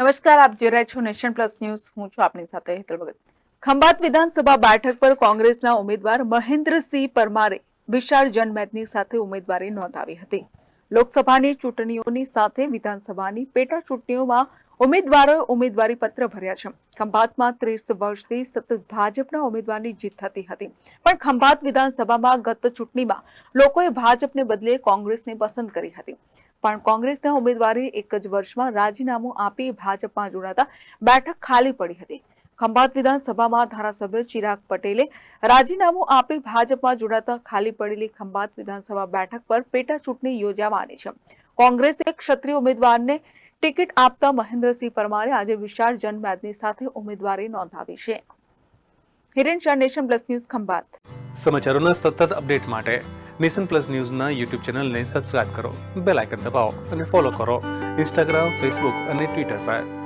નમસ્કાર, આપ જોઈ રહ્યા છો નેશન પ્લસ ન્યૂઝ. હું છું આપની સાથે હેતલ ભગત. ખંભાત વિધાનસભા બેઠક પર કોંગ્રેસના ઉમેદવાર મહેન્દ્રસિંહ પરમારે વિશાળ જનમેદની સાથે ઉમેદવારી નોંધાવી હતી. લોકસભાની ચૂંટણીઓની સાથે વિધાનસભાની પેટા ચૂંટણીઓમાં ઉમેદવારોએ ઉમેદવારી પત્ર ભર્યા છે. ખંભાતમાં ત્રીસ વર્ષથી સતત ભાજપના ઉમેદવારની જીત થતી હતી. પણ ખંભાત વિધાનસભામાં ગત ચૂંટણીમાં લોકોએ ભાજપને બદલે કોંગ્રેસને પસંદ કરી હતી. પણ કોંગ્રેસના ઉમેદવારે એક જ વર્ષમાં રાજીનામું આપી ભાજપમાં જોડાતા બેઠક ખાલી પડી હતી. ખંભાત વિધાનસભામાં ધારાસભ્ય ચિરાગ પટેલે રાજીનામું આપી ભાજપમાં જોડાતા ખાલી પડેલી ખંભાત વિધાનસભા બેઠક પર પેટા ચૂંટણી યોજાવાની છે. કોંગ્રેસે ક્ષત્રિય ઉમેદવારને ટિકિટ આપતા મહેન્દ્રસિંહ પરમારે આજે વિશાળ જનમેદની સાથે ઉમેદવારી નોંધાવી છે. Hiren Shah, Nation Plus News, Khambhat. સમાચારોના સતત અપડેટ માટે નેશન પ્લસ ન્યૂઝના યુટ્યુબ ચેનલને સબસ્ક્રાઇબ કરો, બેલ આઇકન દબાવો અને ફોલો કરો. ઇન્સ્ટાગ્રામ, ફેસબુક અને ટ્વિટર પર.